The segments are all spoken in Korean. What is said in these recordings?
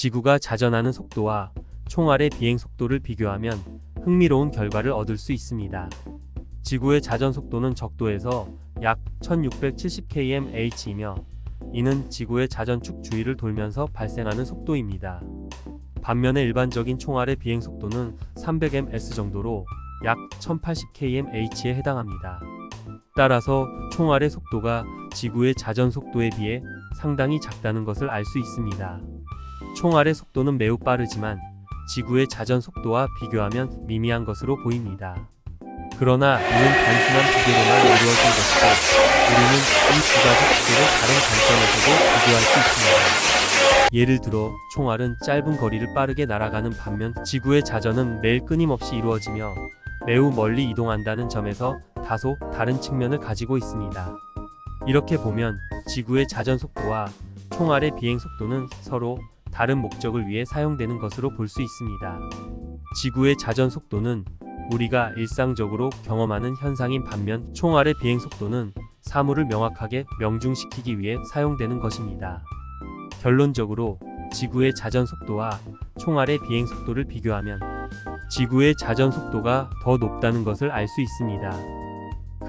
지구가 자전하는 속도와 총알의 비행 속도를 비교하면 흥미로운 결과를 얻을 수 있습니다. 지구의 자전 속도는 적도에서 약 1670km/h이며 이는 지구의 자전축 주위를 돌면서 발생하는 속도입니다. 반면에 일반적인 총알의 비행 속도는 300ms 정도로 약 1080km/h에 해당합니다. 따라서 총알의 속도가 지구의 자전 속도에 비해 상당히 작다는 것을 알 수 있습니다. 총알의 속도는 매우 빠르지만 지구의 자전 속도와 비교하면 미미한 것으로 보입니다. 그러나 이는 단순한 비교로만 이루어진 것이고 우리는 이 두 가지 속도를 다른 관점에서도 비교할 수 있습니다. 예를 들어 총알은 짧은 거리를 빠르게 날아가는 반면 지구의 자전은 매일 끊임없이 이루어지며 매우 멀리 이동한다는 점에서 다소 다른 측면을 가지고 있습니다. 이렇게 보면 지구의 자전 속도와 총알의 비행 속도는 서로 다른 목적을 위해 사용되는 것으로 볼 수 있습니다. 지구의 자전 속도는 우리가 일상적으로 경험하는 현상인 반면 총알의 비행 속도는 사물을 명확하게 명중시키기 위해 사용되는 것입니다. 결론적으로 지구의 자전 속도와 총알의 비행 속도를 비교하면 지구의 자전 속도가 더 높다는 것을 알 수 있습니다.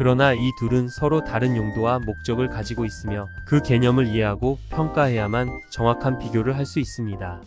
그러나 이 둘은 서로 다른 용도와 목적을 가지고 있으며 그 개념을 이해하고 평가해야만 정확한 비교를 할 수 있습니다.